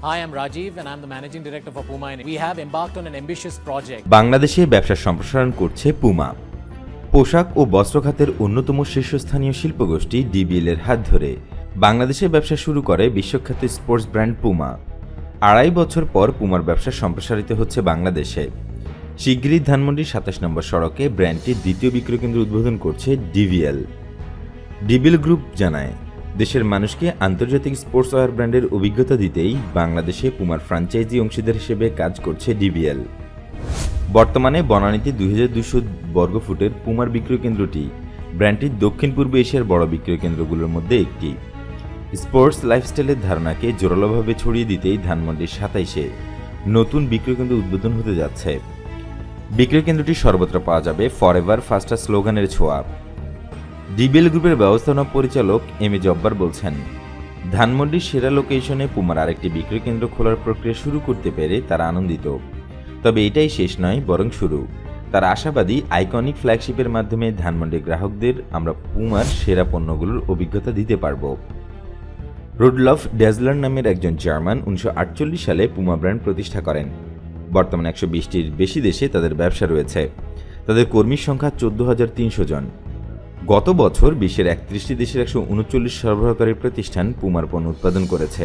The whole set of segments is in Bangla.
Hi, I'm Rajiv and I'm the managing director for Puma. And we have embarked on an ambitious project. বাংলাদেশে ব্যবসা সম্প্রসারণ করছে পুমা পোশাক ও বস্ত্র খাতের অন্যতম শীর্ষস্থানীয় শিল্পগোষ্ঠী ডিবিএল এর হাত ধরে। বাংলাদেশে ব্যবসা শুরু করে বিশ্বখ্যাত স্পোর্টস ব্র্যান্ড পুমা আড়াই বছর পর পুমার ব্যবসা সম্প্রসারিত হচ্ছে বাংলাদেশে। শিগগিরই ধানমন্ডির সাতাশ নম্বর সড়কে ব্র্যান্ডটির দ্বিতীয় বিক্রয় কেন্দ্র উদ্বোধন করছে ডিভিএল ডিবিএল গ্রুপ জানায়। দেশের মানুষকে আন্তর্জাতিক স্পোর্টস ওয়্যার ব্র্যান্ডের অভিজ্ঞতা দিতেই বাংলাদেশে পুমার ফ্র্যাঞ্চাইজি অংশীদার হিসেবে কাজ করছে ডিবিএল। বর্তমানে বনানীতে দুই হাজার দুশো বর্গফুটের পুমার বিক্রয় কেন্দ্রটি ব্র্যান্ডটির দক্ষিণ পূর্ব এশিয়ার বড় বিক্রয় কেন্দ্রগুলোর মধ্যে একটি। স্পোর্টস লাইফস্টাইলের ধারণাকে জোরালোভাবে ছড়িয়ে দিতেই ধানমন্ডির সাতাইশে নতুন বিক্রয় কেন্দ্র উদ্বোধন হতে যাচ্ছে। বিক্রয় কেন্দ্রটি সর্বত্র পাওয়া যাবে ফর এভার ফাস্টার স্লোগানের ছোঁয়া। ডিবিএল গ্রুপের ব্যবস্থাপনা পরিচালক এম এ জব্বার বলছেন, ধানমন্ডির সেরা লোকেশনে পুমার আরেকটি বিক্রয় কেন্দ্র খোলার প্রক্রিয়া শুরু করতে পেরে তারা আনন্দিত। তবে এটাই শেষ নয়, বরং শুরু। তার আশাবাদী আইকনিক ফ্ল্যাগশিপের মাধ্যমে ধানমন্ডির গ্রাহকদের আমরা পুমার সেরা পণ্যগুলোর অভিজ্ঞতা দিতে পারব। রুডলফ ডেজলার নামের একজন জার্মান উনিশশো আটচল্লিশ সালে পুমা ব্র্যান্ড প্রতিষ্ঠা করেন। বর্তমানে একশো বিশটির বেশি দেশে তাদের ব্যবসা রয়েছে। তাদের কর্মীর সংখ্যা চোদ্দ হাজার তিনশো জন। গত বছর বিশ্বের একত্রিশটি দেশের একশো উনচল্লিশ সরবরাহকারী প্রতিষ্ঠান পুমার পণ্য উৎপাদন করেছে।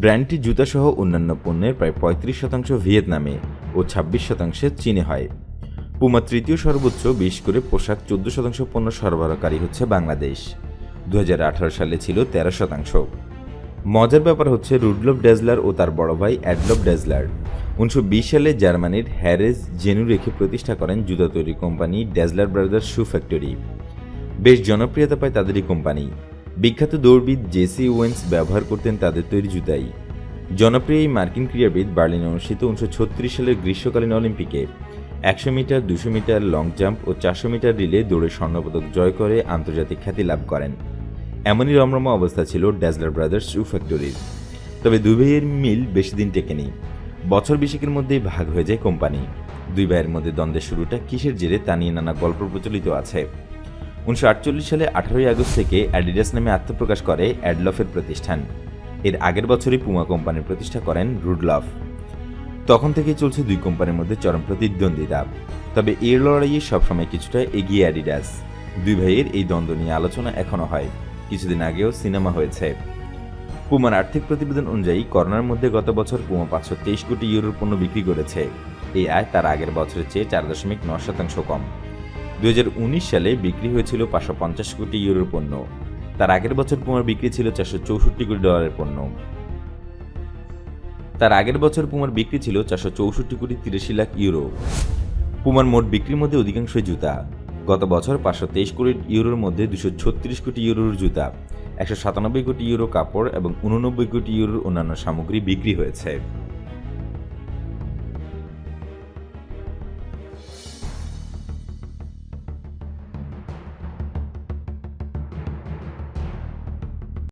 ব্র্যান্ডটি জুতাসহ অন্যান্য পণ্যের প্রায় পঁয়ত্রিশ শতাংশ ভিয়েতনামে ও ছাব্বিশ শতাংশে চীনে হয়। পুমা তৃতীয় সর্বোচ্চ বিশ করে পোশাক চোদ্দ শতাংশ পণ্য সরবরাহকারী হচ্ছে বাংলাদেশ। দু হাজার আঠারো সালে ছিল তেরো শতাংশ। মজার ব্যাপার হচ্ছে রুডলফ ডেজলার ও তার বড় ভাই অ্যাডলফ ডেজলার। উনিশশো বিশ সালে জার্মানির হ্যারেস জেনু রেখে প্রতিষ্ঠা করেন জুতা তৈরি company Dazzler brothers shoe factory. বেশ জনপ্রিয়তা পায় তাদেরই কোম্পানি। বিখ্যাত দৌড়বিদ জেসি ওয়েন্স ব্যবহার করতেন তাদের তৈরি জুতাই। জনপ্রিয় এই মার্কিন ক্রীড়াবিদ বার্লিনে অনুষ্ঠিত উনিশশো ছত্রিশ সালের গ্রীষ্মকালীন অলিম্পিকে। একশো মিটার, দুশো মিটার লং জাম্প ও চারশো মিটার রিলে দৌড়ে স্বর্ণপদক জয় করে আন্তর্জাতিক খ্যাতি লাভ করেন। এমনই রমরমা অবস্থা ছিল ড্যাজলার ব্রাদার্স শু ফ্যাক্টরির। তবে দুই ভাইয়ের মিল বেশি দিন টেকেনি। বছর বিশেকের মধ্যেই ভাগ হয়ে যায় কোম্পানি। দুই ভাইয়ের মধ্যে দ্বন্দ্বের শুরুটা কিসের জেরে তা নিয়ে নানা গল্প প্রচলিত আছে। উনিশশো আটচল্লিশ সালে আঠারোই আগস্ট থেকে অ্যাডিডাস নামে আত্মপ্রকাশ করে অ্যাডলফের প্রতিষ্ঠান। এর আগের বছরই পুমা কোম্পানির প্রতিষ্ঠা করেন রুডলফ। তখন থেকেই চলছে দুই কোম্পানির মধ্যে চরম প্রতিদ্বন্দ্বিতা। তবে এর লড়াইয়ে সবসময় কিছুটা এগিয়ে অ্যাডিডাস। দুই ভাইয়ের এই দ্বন্দ্ব নিয়ে আলোচনা এখনও হয়। কিছুদিন আগেও সিনেমা হয়েছে। পুমার আর্থিক প্রতিবেদন অনুযায়ী করোনার মধ্যে গত বছর পুমা পাঁচশো তেইশ কোটি ইউরোর পণ্য বিক্রি করেছে। এই আয় তার আগের বছরের চেয়ে চার দশমিক ন শতাংশ কম। দুই হাজার উনিশ সালে বিক্রি হয়েছিল পাঁচশো পঞ্চাশ কোটি ইউরোর পণ্য। তার আগের বছর পুমার বিক্রি ছিল চারশো চৌষট্টি কোটি ডলারের পণ্য। তার আগের বছর পুমার বিক্রি ছিল চারশো চৌষট্টি কোটি তিরাশি লাখ ইউরো। পুমার মোট বিক্রির মধ্যে অধিকাংশই জুতা। গত বছর পাঁচশো তেইশ কোটি ইউরোর মধ্যে দুশো ছত্রিশ কোটি ইউরোর জুতা, একশো সাতানব্বই কোটি ইউরো কাপড় এবং উননব্বই কোটি ইউরোর অন্যান্য সামগ্রী বিক্রি হয়েছে।